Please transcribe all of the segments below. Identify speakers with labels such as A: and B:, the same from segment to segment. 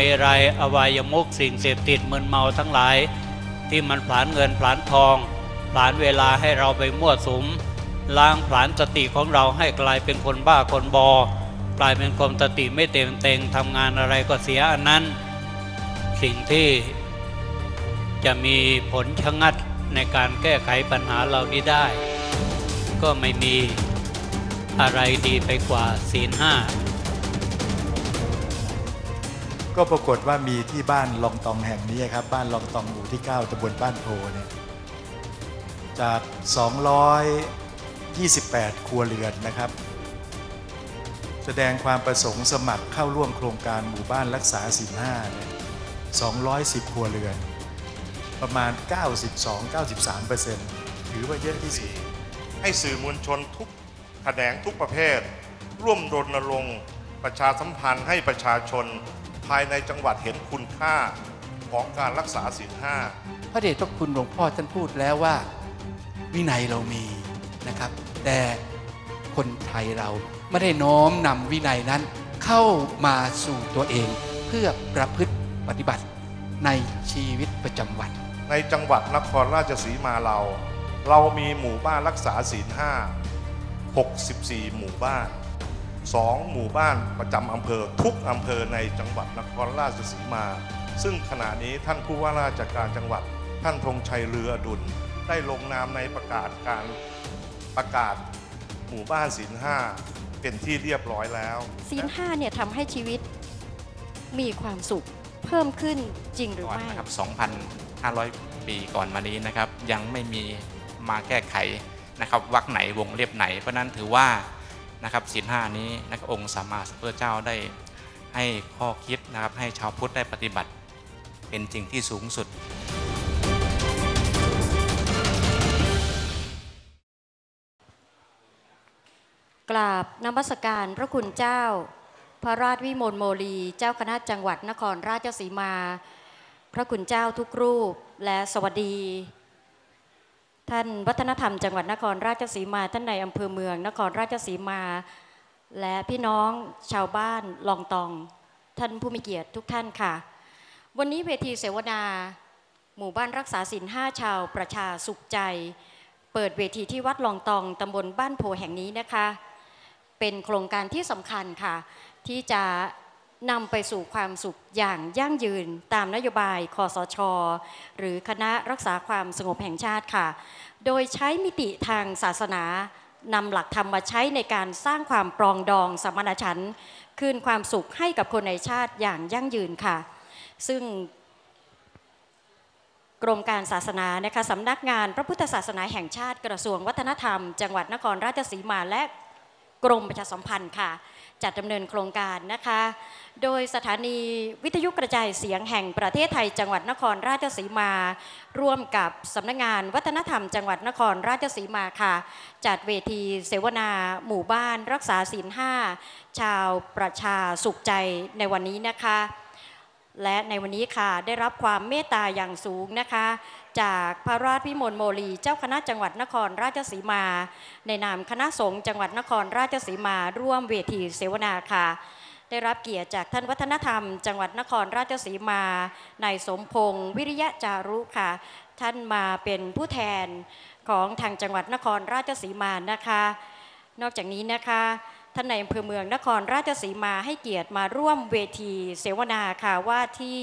A: เมรัยอวัยมุกสิ่งเสพติดมึนเมาทั้งหลาย ที่มันผลานเงินผลานทองผลานเวลาให้เราไปมั่วสุมล้างผลานสติของเราให้กลายเป็นคนบ้าคนบอกลายเป็นคนสติไม่เต็มเต็งทำงานอะไรก็เสียอันนั้น สิ่งที่จะมีผลชะงัดในการแก้ไขปัญหาเหล่านี้ได้ ก็ไม่มีอะไรดีไปกว่าศีลห้า
B: ก็ปรากฏว่ามีที่บ้านลองตองแห่งนี้ครับ บ้านลองตองหมู่ที่ 9ตำบลบ้านโพเนี่ยจาก 228 ครัวเรือนนะครับ แสดงความประสงค์สมัครเข้าร่วมโครงการหมู่บ้านรักษาศีลห้าเนี่ย210 ครัวเรือน ประมาณ 92-93%ถือว่าเยอะที่สุด
C: ให้สื่อมวลชนทุกแขนงทุกประเภท ร่วมรณรงค์ประชาสัมพันธ์ให้ประชาชน ภายในจังหวัดเห็นคุณค่าของการรักษาศีลห้า
D: พระเดชพระคุณหลวงพ่อท่านพูดแล้วว่า วินัยเรามีนะครับ แต่คนไทยเราไม่ได้น้อมนำวินัยนั้นเข้ามาสู่ตัวเอง เพื่อประพฤติปฏิบัติในชีวิตประจำวัน
C: ในจังหวัดนครราชสีมาเรา เรามีหมู่บ้านรักษาศีลห้า64 หมู่บ้าน 2 หมู่บ้านประจำอำเภอทุกอำเภอในจังหวัดนครราชสีมา ซึ่งขณะนี้ท่านผู้ว่าราชการจังหวัด ท่านธงชัยเรืออดุลได้ลงนามในประกาศการประกาศหมู่บ้านศีลห้าเป็นที่เรียบร้อยแล้ว
E: ศีลห้าเนี่ยทำให้ชีวิตมีความสุขเพิ่มขึ้นจริงหรือ
F: ก่อน
E: ไม่
F: นะครับ 2,500 ปีก่อนมานี้นะครับ ยังไม่มีมาแก้ไขนะครับวรรคไหนวงเล็บไหน เพราะฉะนั้นถือว่า นะครับศีลห้านี้นะครับองค์สัมมาสัมพุทธเจ้าได้ให้ข้อคิดนะครับให้ชาวพุทธได้ปฏิบัติเป็นจริงที่สูงสุด
E: กราบนมัสการพระคุณเจ้า พระราชวิมลโมลี เจ้าคณะจังหวัดนครราชสีมา พระคุณเจ้าทุกรูปและสวัสดี ท่านวัฒนธรรมจังหวัดนครราชสีมา ท่านในอำเภอเมือง นครราชสีมา และพี่น้องชาวบ้านลองตอง ท่านผู้มีเกียรติทุกท่านค่ะ วันนี้เวทีเสวนา หมู่บ้านรักษาศีลห้าชาวประชาสุขใจ เปิดเวทีที่วัดลองตองตำบลบ้านโพแห่งนี้นะคะ เป็นโครงการที่สำคัญค่ะ ที่จะ นำไปสู่ความสุขอย่างยั่งยืนตามนโยบายคอสช หรือคณะรักษาความสงบแห่งชาติค่ะ โดยใช้มิติทางศาสนานำหลักธรรมมาใช้ในการสร้างความปรองดองสมณฉันท์คืนความสุขให้กับคนในชาติอย่างยั่งยืนค่ะ ซึ่งกรมการศาสนานะคะสำนักงานพระพุทธศาสนาแห่งชาติกระทรวงวัฒนธรรม จังหวัดนครราชสีมาและกรมประชาสัมพันธ์ค่ะ จัดดำเนินโครงการนะคะ โดยสถานีวิทยุกระจายเสียงแห่งประเทศไทยจังหวัดนครราชสีมา ร่วมกับสำนักงานวัฒนธรรมจังหวัดนครราชสีมาค่ะ จัดเวทีเสวนา หมู่บ้าน รักษาศีลห้าชาวประชาสุขใจในวันนี้นะคะ และในวันนี้ค่ะได้รับความเมตตาอย่างสูงนะคะ จากพระราชพิมลโมลี เจ้าคณะจังหวัดนครราชสีมา ในนามคณะสงฆ์จังหวัดนครราชสีมา ร่วมเวทีเสวนาค่ะ ได้รับเกียรติจากท่านวัฒนธรรม จังหวัดนครราชสีมานายสมพงศ์วิริยะจารุค่ะ ท่านมาเป็นผู้แทนของทางจังหวัดนครราชสีมานะคะ นอกจากนี้นะคะ ท่านในอำเภอเมืองนครราชสีมาให้เกียรติมาร่วมเวทีเสวนาค่ะว่าที่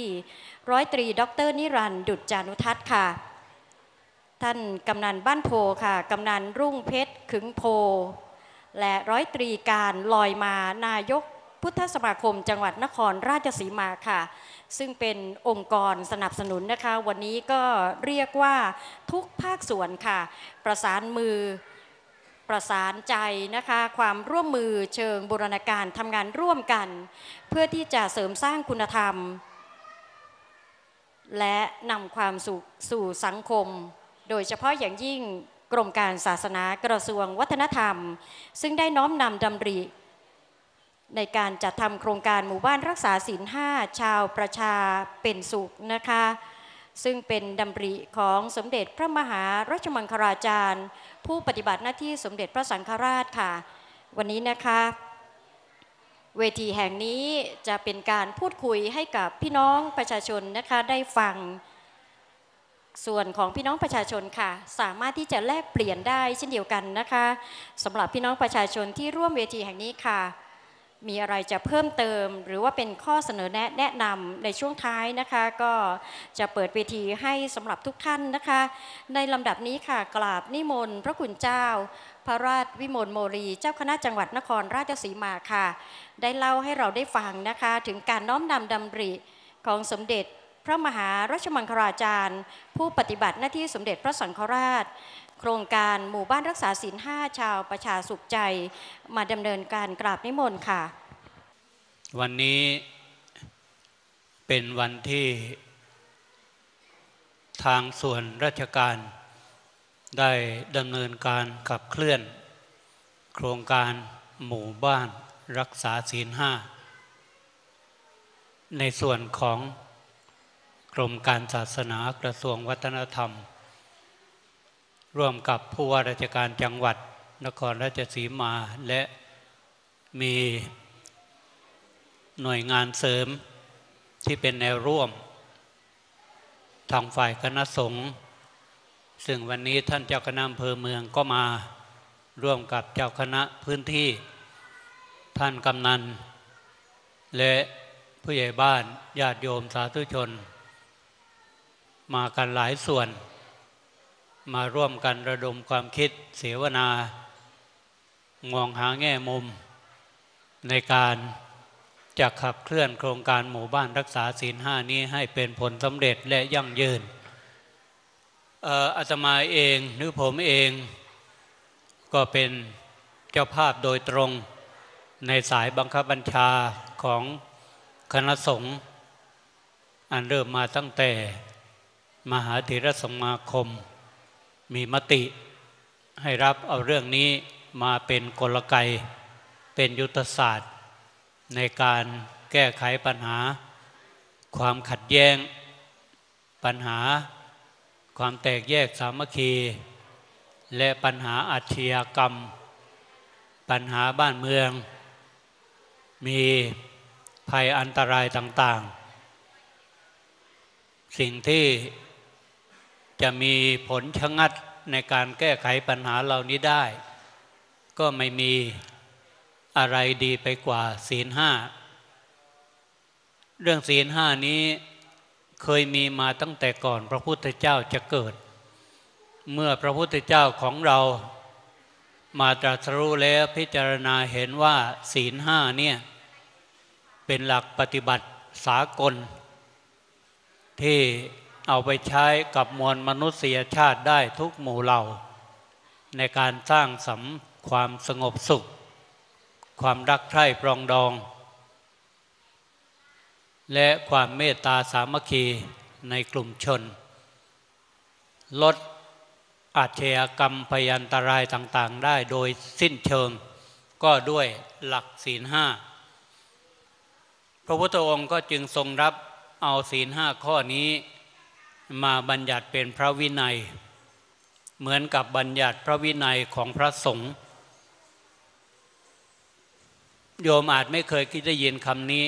E: ร้อยตรีดรนิรันดร์ดุจจานุทัศน์ค่ะ ท่านกำนันบ้านโพค่ะกำนันรุ่งเพชรขึงโพ และร้อยตรีการลอยมานายกพุทธสมาคมจังหวัดนครราชสีมาค่ะ ซึ่งเป็นองค์กรสนับสนุนนะคะ วันนี้ก็เรียกว่าทุกภาคส่วนค่ะ ประสานมือ ประสานใจนะคะ ความร่วมมือเชิงบูรณาการทำงานร่วมกัน เพื่อที่จะเสริมสร้างคุณธรรม และนำความสุขสู่สังคม โดยเฉพาะอย่างยิ่งกรมการศาสนากระทรวงวัฒนธรรม ซึ่งได้น้อมนำดำริ ในการจัดทำโครงการหมู่บ้านรักษาศีลห้าชาวประชาเป็นสุขนะคะ ซึ่งเป็นดำริของสมเด็จพระมหารัชมังคลาจารย์ ผู้ปฏิบัติหน้าที่สมเด็จพระสังฆราชค่ะ วันนี้นะคะเวทีแห่งนี้จะเป็นการพูดคุยให้กับพี่น้องประชาชนนะคะได้ฟัง ส่วนของพี่น้องประชาชนค่ะ สามารถที่จะแลกเปลี่ยนได้เช่นเดียวกันนะคะสำหรับพี่น้องประชาชนที่ร่วมเวทีแห่งนี้ค่ะ มีอะไรจะเพิ่มเติม หรือว่าเป็นข้อเสนอแนะแนะนำในช่วงท้ายนะคะ ก็จะเปิดเวทีให้สำหรับทุกท่านนะคะ ในลำดับนี้ค่ะกราบนิมนต์พระคุณเจ้า พระราชวิมลโมรี เจ้าคณะจังหวัดนครราชสีมาค่ะ ได้เล่าให้เราได้ฟังนะคะ ถึงการน้อมนำดำริของสมเด็จพระมหารัชมังคลาจารย์ ผู้ปฏิบัติหน้าที่สมเด็จพระสังฆราช โครงการหมู่บ้านรักษาศีลห้าชาวประชาสุขใจ มาดำเนินการกราบนิมนต์ค่ะ
A: วันนี้เป็นวันที่ทางส่วนราชการได้ดำเนินการขับเคลื่อน โครงการหมู่บ้านรักษาศีลห้าในส่วนของกรมการศาสนากระทรวงวัฒนธรรม ร่วมกับผู้ว่าราชการจังหวัด นครราชสีมาและมีหน่วยงานเสริมที่เป็นแนวร่วม ทางฝ่ายคณะสงฆ์ซึ่งวันนี้ท่านเจ้าคณะอำเภอเมืองก็มาร่วมกับเจ้าคณะพื้นที่ ท่านกำนัน และผู้ใหญ่บ้านญาติโยมสาธุชน มากันหลายส่วน มาร่วมกันระดมความคิดเสวนามองหาแง่มุม ในการจะขับเคลื่อนโครงการหมู่บ้านรักษาศีลห้านี้ให้เป็นผลสำเร็จและยั่งยืนเอ่ออาตมาเองหรือผมเองก็เป็นเจ้าภาพโดยตรงในสายบังคับบัญชาของคณะสงฆ์อันเริ่มมาตั้งแต่มหาเถรสมาคม มีมติให้รับเอาเรื่องนี้มาเป็นกลไก เป็นยุทธศาสตร์ ในการแก้ไขปัญหา ความขัดแย้ง ปัญหา ความแตกแยกสามัคคี และปัญหาอาชญากรรม ปัญหาบ้านเมือง มีภัยอันตรายต่าง ๆ สิ่งที่ จะมีผลชะงัดในการแก้ไขปัญหาเหล่านี้ได้ ก็ไม่มีอะไรดีไปกว่าศีลห้าเรื่องศีลห้านี้เคยมีมาตั้งแต่ก่อนพระพุทธเจ้าจะเกิด เมื่อพระพุทธเจ้าของเรามาตรัสรู้แล้วพิจารณาเห็นว่าศีลห้าเนี่ยเป็นหลักปฏิบัติสากลที่ เอาไปใช้กับมวลมนุษยชาติได้ทุกหมู่เหล่า ในการสร้างสัมความสงบสุข ความรักใคร่ปรองดอง และความเมตตาสามัคคีในกลุ่มชน ลดอาชญากรรมพยันตรายต่าง ๆ ได้โดยสิ้นเชิง ก็ด้วยหลักศีลห้าพระพุทธองค์ก็จึงทรงรับเอาศีลห้าข้อนี้ มาบัญญัติเป็นพระวินัย เหมือนกับบัญญัติพระวินัยของพระสงฆ์โยมอาจไม่เคยคิดได้ยินคำนี้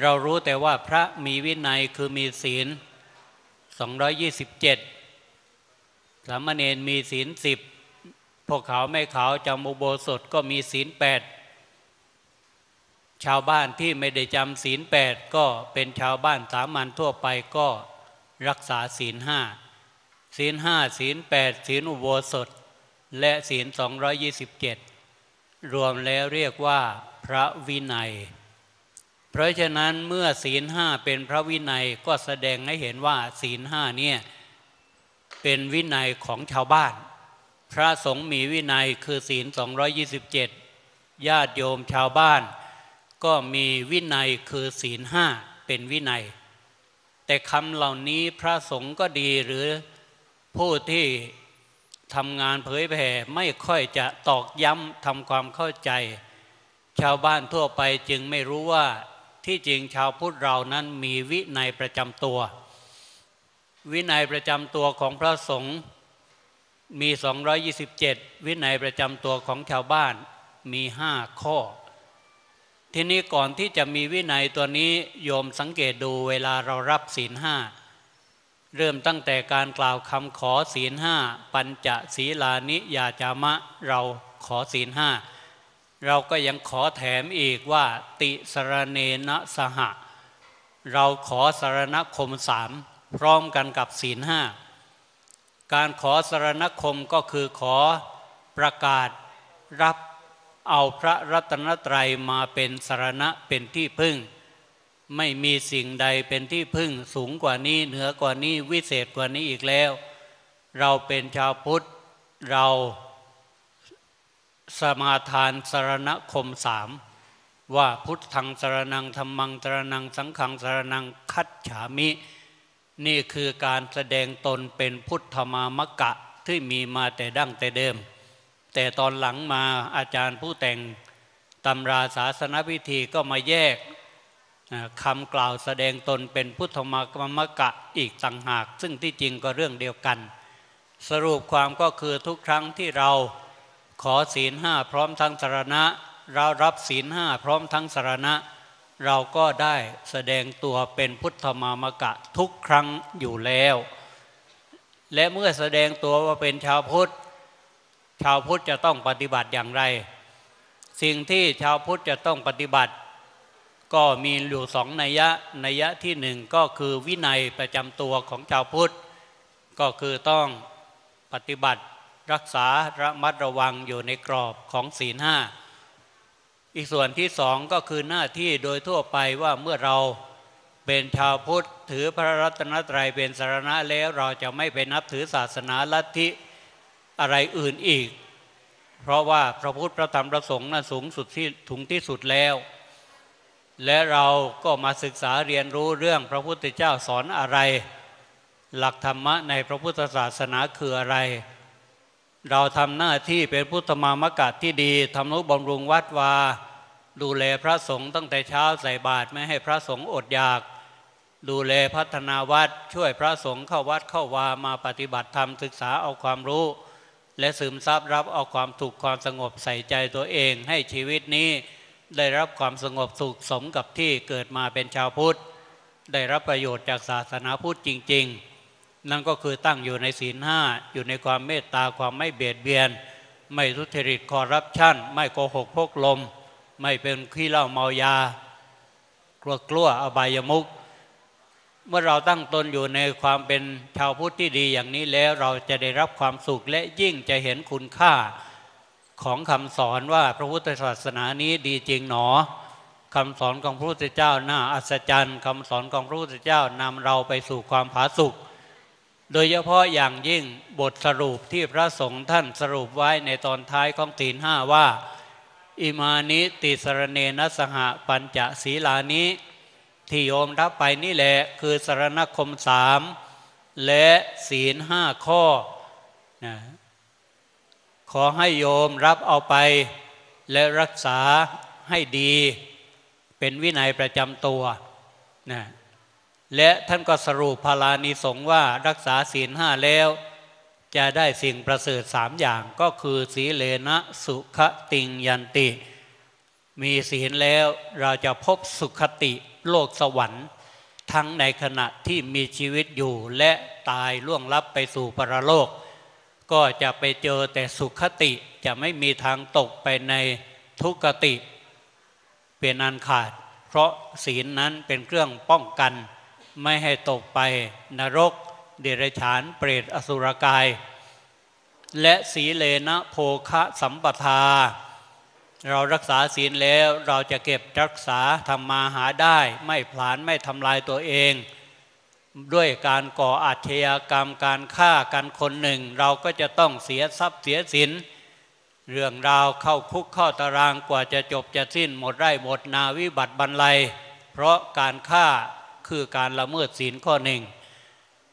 A: เรารู้แต่ว่าพระมีวินัยคือมีศีล 227 สามเณรมีศีลสิบพวกเขาไม่ขาวจำอุโบสถก็มีศีลแปดชาวบ้านที่ไม่ได้จำศีลแปดก็เป็นชาวบ้านสามัญทั่วไปก็ รักษาศีลห้าศีลห้าศีลแปดศีลอุโบสถ และศีล227รวมแล้วเรียกว่าพระวินัย เพราะฉะนั้นเมื่อศีลห้าเป็นพระวินัยก็แสดงให้เห็นว่าศีลห้าเนี่ยเป็นวินัยของชาวบ้าน พระสงฆ์มีวินัยคือศีล 227 ญาติโยมชาวบ้าน ก็มีวินัยคือศีลห้าเป็นวินัย แต่คำเหล่านี้พระสงฆ์ก็ดีหรือผู้ที่ทำงานเผยแผ่ไม่ค่อยจะตอกย้ำทำความเข้าใจ ชาวบ้านทั่วไปจึงไม่รู้ว่าที่จริงชาวพุทธเรานั้นมีวินัยประจำตัว วินัยประจำตัวของพระสงฆ์มี 227 วินัยประจำตัวของชาวบ้านมีห้าข้อ ทีนี้ก่อนที่จะมีวินัยตัวนี้โยมสังเกตดูเวลาเรารับศีลห้าเริ่มตั้งแต่การกล่าวคำขอศีลห้าปัญจศีลานิยาจามะเราขอศีลห้าเราก็ยังขอแถมอีกว่าติสรเนนะสหะ เราขอสารณคมสามพร้อมกันกับศีลห้าการขอสารณคมก็คือขอประกาศรับ เอาพระรัตนตรัยมาเป็นสารณะเป็นที่พึ่ง ไม่มีสิ่งใดเป็นที่พึ่งสูงกว่านี้เหนือกว่านี้วิเศษกว่านี้อีกแล้ว เราเป็นชาวพุทธเราสมาทานสารณคมสามว่าพุทธังสารนังธรรมังสารนังสังขังสารนังคัจฉามิ นี่คือการแสดงตนเป็นพุทธมามะกะที่มีมาแต่ดั้งแต่เดิม แต่ตอนหลังมาอาจารย์ผู้แต่งตำราศาสนพิธีก็มาแยกคำกล่าวแสดงตนเป็นพุทธมามกะอีกต่างหาก ซึ่งที่จริงก็เรื่องเดียวกัน สรุปความก็คือทุกครั้งที่เราขอศีลห้าพร้อมทั้งสารณะ เรารับศีลห้าพร้อมทั้งสารณะ เราก็ได้แสดงตัวเป็นพุทธมามกะทุกครั้งอยู่แล้ว และเมื่อแสดงตัวว่าเป็นชาวพุทธ ชาวพุทธจะต้องปฏิบัติอย่างไร สิ่งที่ชาวพุทธจะต้องปฏิบัติ ก็มีอยู่สองนัยยะนัยยะที่หนึ่งก็คือวินัยประจำตัวของชาวพุทธ ก็คือต้องปฏิบัติรักษาระมัดระวังอยู่ในกรอบของศีลห้าอีกส่วนที่สองก็คือหน้าที่โดยทั่วไปว่าเมื่อเราเป็นชาวพุทธถือพระรัตนตรัยเป็นสารณะแล้วเราจะไม่ไปนับถือศาสนาลัทธิ อะไรอื่นอีก เพราะว่าพระพุทธพระธรรมพระสงฆ์นั้นสูงสุดที่ถึงที่สุดแล้ว และเราก็มาศึกษาเรียนรู้เรื่องพระพุทธเจ้าสอนอะไร หลักธรรมะในพระพุทธศาสนาคืออะไร เราทำหน้าที่เป็นพุทธมามกะที่ดีทำนุบำรุงวัดวาดูแลพระสงฆ์ตั้งแต่เช้าใส่บาตรไม่ให้พระสงฆ์อดอยาก ดูแลพัฒนาวัดช่วยพระสงฆ์เข้าวัดเข้าวามาปฏิบัติธรรมศึกษาเอาความรู้ และซึมซับรับเอาความถูกความสงบใส่ใจตัวเอง ให้ชีวิตนี้ได้รับความสงบสุขสมกับที่เกิดมาเป็นชาวพุทธ ได้รับประโยชน์จากศาสนาพุทธจริง ๆ นั่นก็คือตั้งอยู่ในศีลห้าอยู่ในความเมตตาความไม่เบียดเบียน ไม่ทุจริตคอร์รัปชันไม่โกหกพกลม ไม่เป็นขี้เหล้าเมายากลัวกลัวอบายมุก เมื่อเราตั้งตนอยู่ในความเป็นชาวพุทธที่ดีอย่างนี้แล้วเราจะได้รับความสุขและยิ่งจะเห็นคุณค่าของคำสอนว่าพระพุทธศาสนานี้ดีจริงหนอคำสอนของพระพุทธเจ้าน่าอัศจรรย์คำสอนของพระพุทธเจ้านำเราไปสู่ความผาสุกโดยเฉพาะอย่างยิ่งบทสรุปที่พระสงฆ์ท่านสรุปไว้ในตอนท้ายของตีนห้าว่า อิมานิติสรเนนสหปัญจศีลานิ ที่โยมรับไปนี่แหละคือสารณคมสามและศีลห้าข้อนะขอให้โยมรับเอาไป และรักษาให้ดี เป็นวินัยประจำตัวนะและท่านก็สรุปพาลานิสงว่ารักษาศีลห้าแล้ว จะได้สิ่งประเสริฐสามอย่างก็คือสีเลนะสุขติงยันติ มีศีลแล้วเราจะพบสุขติโลกสวรรค์ ทั้งในขณะที่มีชีวิตอยู่และตายล่วงลับไปสู่ปรโลก ก็จะไปเจอแต่สุขติจะไม่มีทางตกไปในทุกติ เป็นอันขาด เพราะศีลนั้นเป็นเครื่องป้องกัน ไม่ให้ตกไปนรก เดรัจฉานเปรตอสุรกาย และสีเลนะโภคะสัมปทา เรารักษาศีลแล้วเราจะเก็บรักษาทำมาหาได้ ไม่ผลาญไม่ทำลายตัวเอง ด้วยการก่ออาชญากรรมการฆ่ากันคนหนึ่ง เราก็จะต้องเสียทรัพย์เสียสิน เรื่องราวเข้าคุกเข้าตารางกว่าจะจบจะสิ้นหมดไร่หมดนาวิบัติบรรลัย เพราะการฆ่าคือการละเมิดศีลข้อหนึ่ง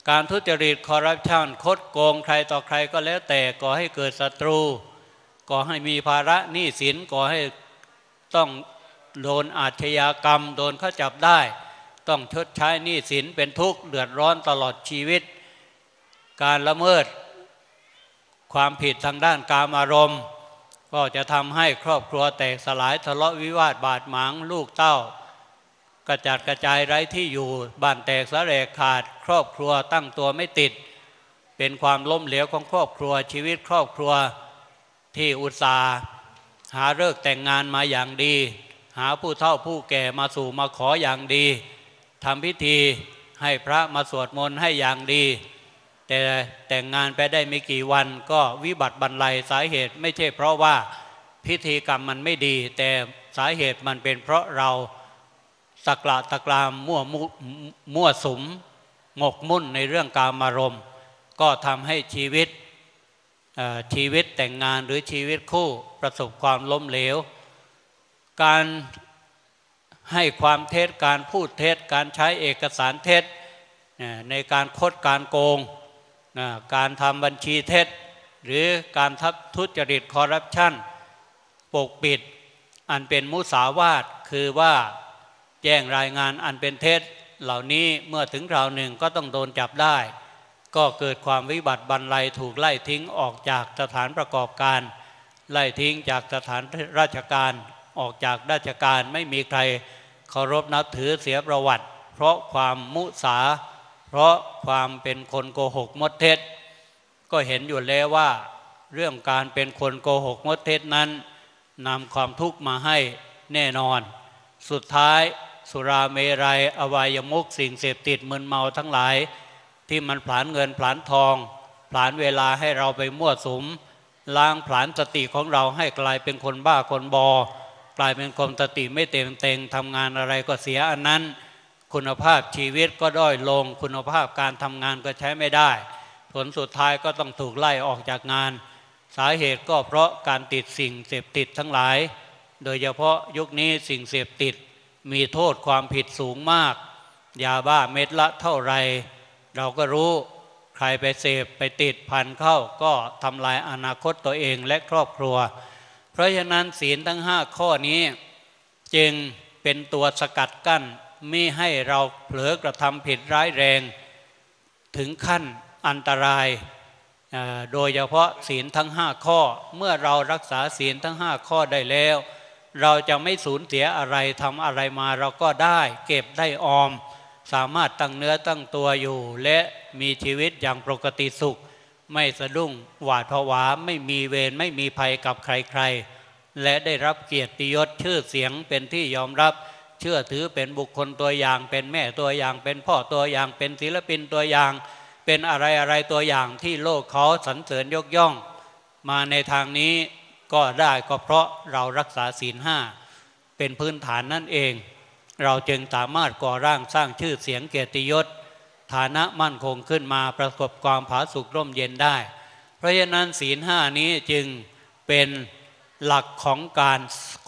A: การทุจริตคอร์รัปชันคดโกงใครต่อใครก็แล้วแต่ก่อให้เกิดศัตรู ก่อให้มีภาระหนี้สินก่อให้ต้องโดนอาชญากรรม โดนเขาจับได้ ต้องชดใช้หนี้สินเป็นทุกข์เดือดร้อนตลอดชีวิต การละเมิด ความผิดทางด้านการอารมณ์ ก็จะทำให้ครอบครัวแตกสลายทะเลาะวิวาทบาดหมางลูกเต้ากระจัดกระจายไร้ที่อยู่บ้านแตกสะแรกขาด ครอบครัวตั้งตัวไม่ติด เป็นความล้มเหลวของครอบครัวชีวิตครอบครัว ที่อุตสาห์หาเลิกแต่งงานมาอย่างดี หาผู้เฒ่าผู้แก่มาสู่มาขออย่างดีทำพิธีให้พระมาสวดมนต์ให้อย่างดี แต่แต่งงานไปได้ไม่กี่วันก็วิบัติบรรลัยสาเหตุไม่ใช่เพราะว่าพิธีกรรมมันไม่ดี แต่สาเหตุมันเป็นเพราะเราสักละตะกรามมั่วมุมั่วสมหมกมุ่นในเรื่องการมารมก็ทำให้ชีวิต ชีวิตแต่งงานหรือชีวิตคู่ประสบความล้มเหลว การให้ความเท็จการพูดเท็จการใช้เอกสารเท็จในการคดการโกง การทำบัญชีเท็จ หรือการทับทุจริตคอร์รัปชันปกปิด อันเป็นมุสาวาทคือว่าแจ้งรายงานอันเป็นเท็จ เหล่านี้เมื่อถึงคราวหนึ่งก็ต้องโดนจับได้ ก็เกิดความวิบัติบรรลัยถูกไล่ทิ้งออกจากสถานประกอบการ ไล่ทิ้งจากสถานราชการออกจากราชการไม่มีใครเคารพนับถือเสียประวัติ เพราะความมุสา เพราะความเป็นคนโกหกมดเท็จ ก็เห็นอยู่แล้วว่า เรื่องการเป็นคนโกหกมดเท็จนั้นนำความทุกข์มาให้แน่นอน สุดท้ายสุราเมรัยอวัยมุกสิ่งเสพติดมึนเมาทั้งหลาย ที่มันผลานเงินผลานทองผลานเวลาให้เราไปมั่วสุมล้างผลานสติของเราให้กลายเป็นคนบ้าคนบอกลายเป็นคนสติไม่เต็มเต็งทำงานอะไรก็เสียอันนั้น คุณภาพชีวิตก็ด้อยลง คุณภาพการทำงานก็ใช้ไม่ได้ ผลสุดท้ายก็ต้องถูกไล่ออกจากงาน สาเหตุก็เพราะการติดสิ่งเสพติดทั้งหลาย โดยเฉพาะยุคนี้สิ่งเสพติดมีโทษความผิดสูงมาก ยาบ้าเม็ดละเท่าไร เราก็รู้ใครไปเสพไปติดพันเข้าก็ทำลายอนาคตตัวเองและครอบครัว เพราะฉะนั้นศีลทั้งห้าข้อนี้ จึงเป็นตัวสกัดกั้นไม่ให้เราเผลอกระทำผิดร้ายแรง ถึงขั้นอันตราย โดยเฉพาะศีลทั้งห้าข้อเมื่อเรารักษาศีลทั้งห้าข้อได้แล้ว เราจะไม่สูญเสียอะไรทำอะไรมาเราก็ได้ เก็บได้ออม สามารถตั้งเนื้อตั้งตัวอยู่ และมีชีวิตอย่างปกติสุข ไม่สะดุ้งหวาดผวาไม่มีเวรไม่มีภัยกับใครๆ และได้รับเกียรติยศชื่อเสียงเป็นที่ยอมรับ เชื่อถือเป็นบุคคลตัวอย่าง เป็นแม่ตัวอย่าง เป็นพ่อตัวอย่าง เป็นศิลปินตัวอย่าง เป็นอะไรอะไรตัวอย่างที่โลกเขาสรรเสริญยกย่อง มาในทางนี้ก็ได้ก็เพราะเรารักษาศีลห้าเป็นพื้นฐานนั่นเอง เราจึงสามารถก่อร่างสร้างชื่อเสียงเกียรติยศ ฐานะมั่นคงขึ้นมาประสบความผาสุกร่มเย็นได้ เพราะฉะนั้นศีลห้านี้จึงเป็นหลักของการ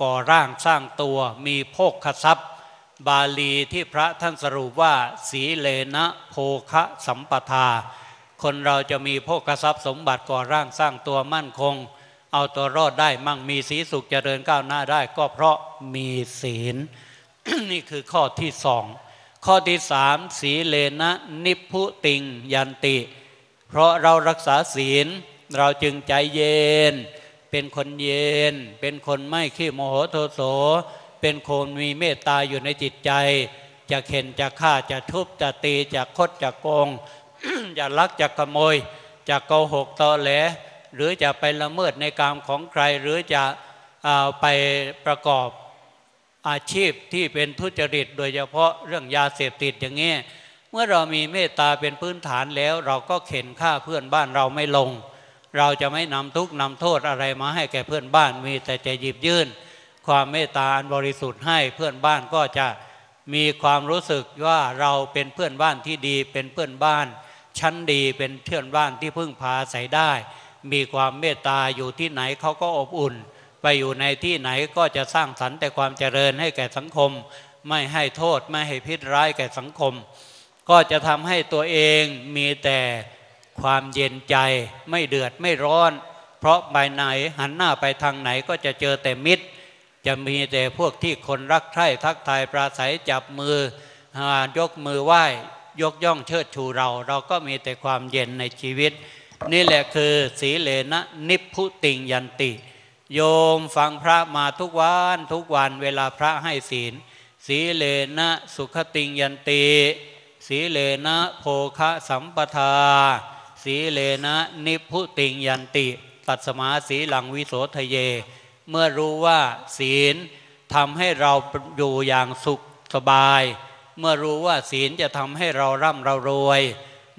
A: ก่อร่างสร้างตัว มีโภคทรัพย์ บาลีที่พระท่านสรุปว่า สีเลนะโภคะสัมปทา คนเราจะมีโภคทรัพย์สมบัติก่อร่างสร้างตัวมั่นคง เอาตัวรอดได้มั่งมีสีสุขเจริญก้าวหน้าได้ ก็เพราะมีศีล นี่คือข้อที่สองข้อที่สามสีเลนะนิพุติงยันติ เพราะเรารักษาศีล เราจึงใจเย็น เป็นคนเย็น เป็นคนไม่ขี้โมโหโทโส เป็นคนมีเมตตาอยู่ในจิตใจ จะเข็นจะฆ่าจะทุบจะตีจะคดจะโกงจะลักจะขโมย จะโกหกตอแหล หรือจะไปละเมิดในกรรมของใครหรือจะเอาไปประกอบ อาชีพที่เป็นทุจริต โดยเฉพาะเรื่องยาเสพติดอย่างนี้เมื่อเรามีเมตตาเป็นพื้นฐานแล้ว เราก็เข็นฆ่าเพื่อนบ้านเราไม่ลง เราจะไม่นำทุกข์นำโทษอะไรมาให้แก่เพื่อนบ้านมีแต่จะหยิบยื่น ความเมตตาอันบริสุทธิ์ให้เพื่อนบ้านก็จะมีความรู้สึกว่าเราเป็นเพื่อนบ้านที่ดีเป็นเพื่อนบ้าน ชั้นดีเป็นเพื่อนบ้านที่พึ่งพาอาศัยได้ มีความเมตตาอยู่ที่ไหนเขาก็อบอุ่น ไปอยู่ในที่ไหนก็จะสร้างสรรค์แต่ความเจริญให้แก่สังคม ไม่ให้โทษไม่ให้พิษร้ายแก่สังคม ก็จะทำให้ตัวเองมีแต่ความเย็นใจไม่เดือดไม่ร้อน เพราะไปไหนหันหน้าไปทางไหนก็จะเจอแต่มิตร จะมีแต่พวกที่คนรักใคร่ทักทายปราศัยจับมือยกมือไหว้ยกย่องเชิดชูเรา เราก็มีแต่ความเย็นในชีวิต นี่แหละคือสีเลนะนิพพุติงยันติ โยมฟังพระมาทุกวันทุกวันเวลาพระให้ศีล สีเลนะสุขติงยันติ สีเลนะโภคะสัมปทา สีเลนะนิพพุติงยันติ ตัดสมาสีหลังวิโสทะเย เมื่อรู้ว่าศีลทำให้เราอยู่อย่างสุขสบาย เมื่อรู้ว่าศีลจะทำให้เราร่ำเรารวย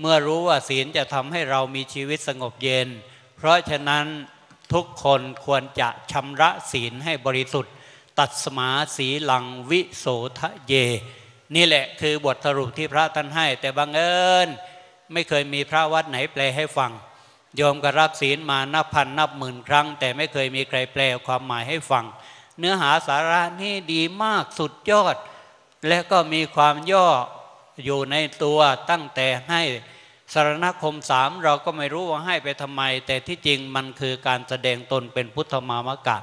A: เมื่อรู้ว่าศีลจะทำให้เรามีชีวิตสงบเย็น เพราะฉะนั้น ทุกคนควรจะชำระศีลให้บริสุทธิ์ ตัดสมาสีลังวิโสทะเย นี่แหละคือบทสรุปที่พระท่านให้ แต่บังเอิญไม่เคยมีพระวัดไหนแปลให้ฟัง โยมก็รับศีลมานับพันนับหมื่นครั้ง แต่ไม่เคยมีใครแปลความหมายให้ฟัง เนื้อหาสาระนี่ดีมากสุดยอด และก็มีความย่ออยู่ในตัวตั้งแต่ให้ สารณคมสามเราก็ไม่รู้ว่าให้ไปทำไม แต่ที่จริงมันคือการแสดงตนเป็นพุทธมามกะ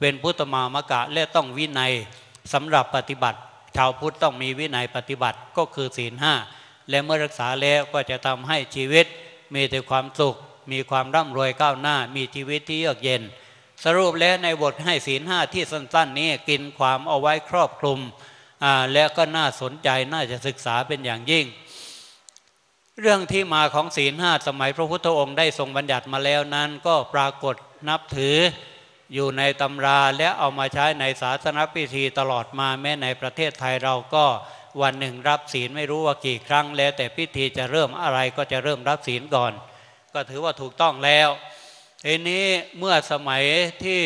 A: เป็นพุทธมามกะและต้องวินัยสำหรับปฏิบัติ ชาวพุทธต้องมีวินัยปฏิบัติก็คือศีลห้าและเมื่อรักษาแล้วก็จะทำให้ชีวิต มีแต่ความสุข มีความร่ำรวยก้าวหน้า มีชีวิตที่เยือกเย็น สรุปแล้วในบทให้ศีลห้าที่สั้น ๆ นี้กินความเอาไว้ครอบคลุมอ่าและก็น่าสนใจน่าจะศึกษาเป็นอย่างยิ่ง เรื่องที่มาของศีลห้าสมัยพระพุทธองค์ได้ทรงบัญญัติมาแล้วนั้น ก็ปรากฏนับถืออยู่ในตำราและเอามาใช้ในศาสนพิธีตลอดมาแม้ในประเทศไทยเราก็วันหนึ่งรับศีลไม่รู้ว่ากี่ครั้งแล้ว แต่พิธีจะเริ่มอะไรก็จะเริ่มรับศีลก่อน ก็ถือว่าถูกต้องแล้วทีนี้เมื่อสมัยที่